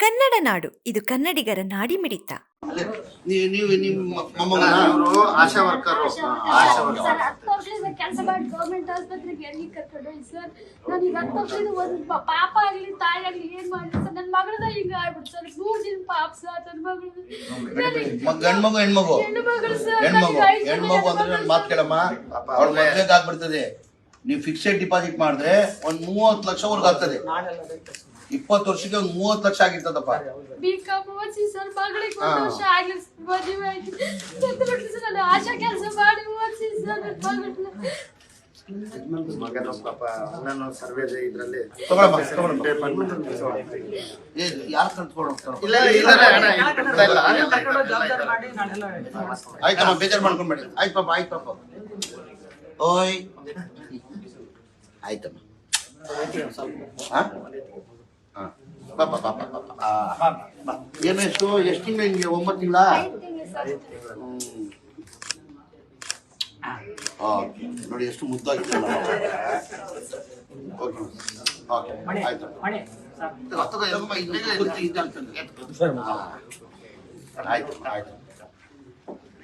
ಕನ್ನಡ ನಾಡು. ಇದು ಕನ್ನಡಿಗರ ನಾಡಿ ಮಿಡಿತ ASHA worker. ASHA worker. Sir ಹತ್ತು ವರ್ಷದಿಂದ ಕೆಲಸ ಮಾಡಿ ಗೌರ್ಮೆಂಟ್ ಆಸ್ಪತ್ರೆಗೆ ಎಲ್ಲಿ ಕರ್ಕೊಂಡು ಸರ್ ನಾನು ಈಗ ಹತ್ತು ವರ್ಷದಿಂದ ಒಂದು ಪ- ಪಾಪ ಆಗ್ಲಿ ತಾಯಿ ಆಗ್ಲಿ ಏನ್ ಮಾಡಿ ಸರ್ ನನ್ನ ಮಗಳದ ಹಿಂಗ ಆಗ್ಬಿಟ್ಟು ಸರ್ ಮೂರ್ ದಿನ ಪಾಪ ಸರ್ ನನ್ನ ಮಗಳು. ಗಂಡ್ಮಗು ಹೆಣ್ಮಗು. ಸರ್ ಹೆಣ್ಮಗು. ಹೆಣ್ಮಗು ಅಂದ್ರೆ ನನ್ನ ಮಾತು ಕೇಳಮ್ಮ. ಅವ್ಳ ಮದ್ವೆಗೆ ಆಗ್ಬಿಡ್ತದೆ ನೀವು ಫಿಕ್ಸೆಡ್ ಡಿಪಾಸಿಟ್ ಮಾಡಿದ್ರೆ ಒಂದ್ ಮೂವತ್ತು ಲಕ್ಷವರೆಗೂ ಆಗ್ತದೆ. ಇಪ್ಪತ್ತು ವರ್ಷಕ್ಕೆ ಒಂದ್ ಮೂವತ್ತು ಲಕ್ಷ ಆಗಿರ್ತದಪ್ಪ ಬಿ ಕಾಮ್ ಓದಿಸಿ ಸರ್ ಮಗಳಿಗೆ ಒಂದು ಹಾ. ವರ್ಷ ಆಗ್ಲಿ ಮದುವೆ ಆಯ್ತು ಸತ್ತು ಬಿಟ್ಲು ಸರ್ ನಾನು ಆಶಾ ಕೆಲಸ ಮಾಡಿ ಓದಿಸಿ ಸರ್ ನನ್ನ ಮಗಳು ಮಗನ ಪಾಪ ನಾನು ಸರ್ವೆ ಇದ್ರಲ್ಲಿ ತಗೊಳಮ್ಮ ತಗೊಳಮ್ಮ. ಏ ಯಾರು ಕಲ್ತ್ಕೊಂಡು ಹೋಗ್ತಾರ ಇಲ್ಲ ಇಲ್ಲ. ಆಯ್ತಮ್ಮ ಬೇಜಾರು ಮಾಡ್ಕೊಂಬೇಡಿ ಆಯ್ತು ಪಾಪ ಆಯ್ತು ಪಾಪ ಓಯ್ ಆಯ್ತಮ್ಮ? ಹಾ. ಪಾಪ ಪಾಪ ಪಾಪ ಆ, ಬಾ. ಏನು ಎಷ್ಟು ಎಷ್ಟು ತಿಂಗಳು ನಿಮಗೆ ಒಂಬತ್ತು ತಿಂಗಳ? ಓಕೆ. ನೋಡಿ ಎಷ್ಟು ಮುದ್ದಾಗಿದೆ ಓಕೆ. ಓಕೆ. ಆಯ್ತು. ಆಯ್ತು. ಆಯ್ತು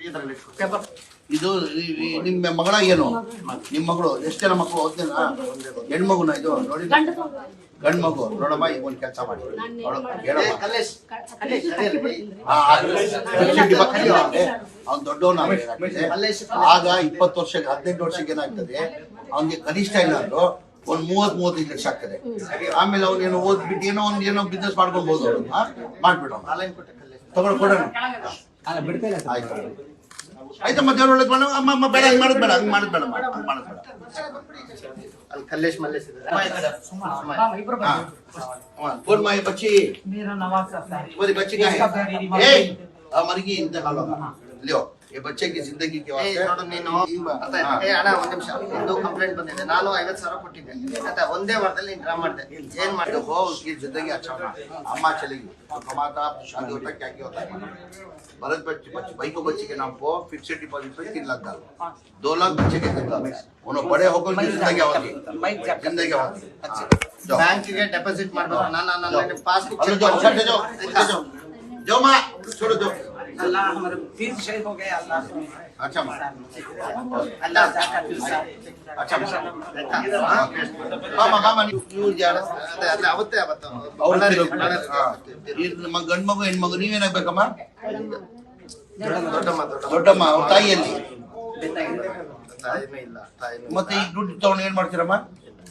ಇದ್ರಲ್ಲಿ ಇದು ನಿಮ್ಮ ಮಗಳ ಏನು? ನಿಮ್ಮ ಮಗಳು? ಎಷ್ಟು ಜನ ಮಕ್ಕಳು? ಓದ್ತೇನಾ ಹೆಣ್ಮಗುನ ಇದು? ನೋಡಿ. ಗಂಡು ಮಗು. ನೋಡಮ್ಮ ಈಗ ಒಂದು ಕೆಲಸ ಮಾಡಿ. ಅವ್ನ್ ದೊಡ್ಡವನ್ ಆಗ ಇಪ್ಪತ್ತು ವರ್ಷಕ್ಕೆ ಹದಿನೆಂಟು ವರ್ಷಕ್ಕೆ ಏನಾಗ್ತದೆ ಅವನಿಗೆ ಕನಿಷ್ಠ ಏನಾದ್ರು ಒಂದ್ ಮೂವತ್ ಮೂವತ್ತೈದು ಲಕ್ಷ ಆಗ್ತದೆ. ಆಮೇಲೆ ಅವ್ನು ಏನೋ ಓದ್ಬಿಟ್ಟು ಏನೋ ಒಂದ್ ಏನೋ ಬಿಸ್ನೆಸ್ ಮಾಡ್ಕೊಬಹುದು ಅವ್ನು ಹಾ? ಮಾಡ್ಬಿಡು ಆನ್ಲೈನ್ ಕೊಟ್ಟೆ ಕಲ್ಲೇಶ್ ತಗೊಂಡು ಕೊಡೋಣ ಆಯ್ತು. ಆಯ್ತಮ್ಮ ದೇವ್ರ ಒಳಗೆ ಮಾಡು. ಅಮ್ಮ ಅಮ್ಮ ಬೇಡ ಹಂಗ್ ಮಾಡೋದ್ ಬೇಡ ಹಂಗ್ ಮಾಡೋದ್ ಬೇಡ ಹಂಗ್ ಮಾಡೋದ್ ಬೇಡ ಅಲ್ಲಿ ಕಲ್ಲೇಶ್ ಮಲ್ಲೇಶ್ ಇದ್ದಾರೆ कौन माए बच्ची मेरा नवाज सर तुम्हारी बच्ची का है ए हमारी की इंतकाल होगा लियो ये बच्चे की जिंदगी के ಏ, वास्ते ನೋಡು ನೀನು ಅರ್ಥ ಆಯ್ತಾ? ಹಾ. ಏ ಅಣ್ಣ ಒಂದ್ ನಿಮಿಷ ಒಂದು ಕಂಪ್ಲೇಂಟ್ ಬಂದಿದೆ ನಾನು ಐವತ್ತು ಸಾವಿರ ಕೊಟ್ಟಿದ್ದೆ ಆಯ್ತಾ ಒಂದೇ ವಾರದಲ್ಲಿ ನೀನ್ ಡ್ರಾ ಮಾಡಿದೆ ಏನ್ ಮಾಡಿದೆ देखो उसकी जिंदगी अच्छा होना अम्मा चलेगी तो कमाता शादी होता है क्या क्या होता है भरत बच्चे बच्चे भाई को बच्चे के नाम को फिक्स्ड डिपॉजिट पे तीन लाख डालो दो लाख बच्चे के देता उन्होंने बड़े होकर उनकी जिंदगी होती जिंदगी होती हाँ, जाओ ಬ್ಯಾಂಕಿಗೆ ಡೆಪಾಸಿಟ್ ಮಾಡ್ಬೇಕು ನಾನು ನನ್ನ ಪಾಸ್ಬುಕ್ अरे जाओ उधर से जाओ उधर जाओ जाओ माँ छोड़ो जाओ अल्लाह हमारे फिर शहीद हो गए अल्लाह अच्छा माँ ಅಲ್ಲ अच्छा ಮಾಮ ಮಾಮ ನೀವು ಯಾರು ಅದೇ ಅದೇ ಅವತ್ತೇ ಅವತ್ತು ಅವ್ರು ಬಳ್ಳಾರಿ- ತಿರುಗಿ- ಬಳ್ಳಾರಿ- ಹಾ. ಈ ನಮ್ಮ ಗಂಡ್ ಮಗು ಹೆಣ್ಮಗು ನೀವೇನಾಗ್ಬೇಕಮ್ಮ ದೊಡ್ಡಮ್ಮ ದೊಡ್ಡಮ್ಮ ದೊಡ್ಡಮ್ಮ ಅವ್ರ ತಾಯಿಯಲ್ಲಿ ತಾಯಿನೂ ಇಲ್ಲ ತಾಯಿನೂ ಇಲ್ಲ. ಮತ್ತೆ ಈಗ ದುಡ್ಡು ತಗೊಂಡು ಏನ್ ಮಾಡ್ತೀರಮ್ಮ?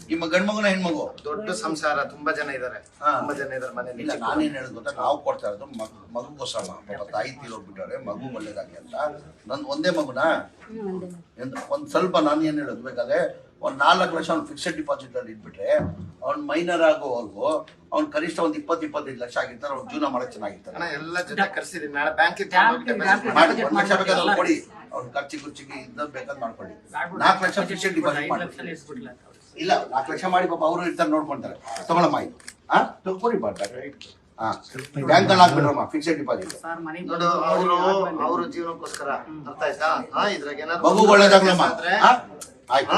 ನಿಮ್ಮ ಗಂಡ್ ಮಗುನ ಹೆಣ್ಮಗು? ದೊಡ್ಡ ಸಂಸಾರ ತುಂಬಾ ಜನ ಇದಾರೆ. ಹಾ. ತುಂಬಾ ಜನ ಇದಾರೆ ಮನೇಲಿ. ಇಲ್ಲ ನಾನೇನ್ ಹೇಳೋದು ಗೊತ್ತಾ? ನಾವು ಕೊಡ್ತಾ ಇರೋದು ಮಗು ಮಗುಗೋಸ್ಕರ ಪಾಪ ತಾಯಿ ತೀರೋಗ್ಬಿಟ್ಟವ್ರೆ ಮಗು ಒಳ್ಳೇದಾಗಿ ಅಂತ. ನನ್ ಒಂದೇ ಮಗುನಾ? ಎಂತ- ಒಂದ್ ಸ್ವಲ್ಪ ನಾನು ಏನ್ ಹೇಳೋದು ಬೇಕಾದ್ರೆ ಒಂದು ನಾಲ್ಕು ಲಕ್ಷ ಅವ್ನು ಫಿಕ್ಸೆಡ್ ಡಿಪಾಸಿಟ್ ಅಲ್ಲಿ ಇಟ್ಬಿಟ್ರೆ ಅವ್ನ್ ಮೈನರ್ ಆಗೋವರೆಗೂ ಅವ್ನ್ ಕನಿಷ್ಠ ಒಂದು ಇಪ್ಪತ್ತು ಇಪ್ಪತ್ತೈದು ಲಕ್ಷ ಆಗಿರ್ತಾರೆ ಅವ್ನು ಜೀವನ ಮಾಡಕ್ ಚೆನ್ನಾಗಿರ್ತಾರೆ. ಹಣ ಎಲ್ಲ ಜೊತೆ ಕರ್ಸಿದೀನಿ ನಾಳೆ ಬ್ಯಾಂಕ್ ಲಕ್ಷ ಬೇಕಾದ್ರೆ ಕೊಡಿ. ಅವ್ನು ಖರ್ಚಿ ಖರ್ಚಿಗೆ ಇದ್ದ ಬೇಕಾದ್ ಮಾಡ್ಕೊಳ್ಳಿ. ನಾಲ್ಕು ಲಕ್ಷ ಫಿಕ್ಸೆಡ್ ಡಿಪಾಸಿಟ್ ಮಾಡಿ ಇಲ್ಲ ನಾಲ್ಕು ಲಕ್ಷ ಮಾಡಿ ಪಾಪ ಅವರು ಇರ್ತಾರೆ ನೋಡ್ಕೊಂತಾರೆ. ತಗೊಳಮ್ಮ ಇದು. ಹಾ ತಗೊರಿ ಬಾಡ್ತಾರೆ ಬ್ಯಾಂಕ್ ಅಲ್ಲಿ ಹಾಕ್ಬಿಡ್ರಮ್ಮ ಫಿಕ್ಸೆಡ್ ಡಿಪಾಸಿಟ್ ನೋಡು ಅವರು ಜೀವನಕ್ಕೋಸ್ಕರ ಅರ್ಥ ಆಯ್ತಾ? ಇದ್ರಾಗ ಏನಾದ್ರು ಮಗು ಒಳ್ಳೇದಾಗ್ಲಮ್ಮ ಆಯ್ತು.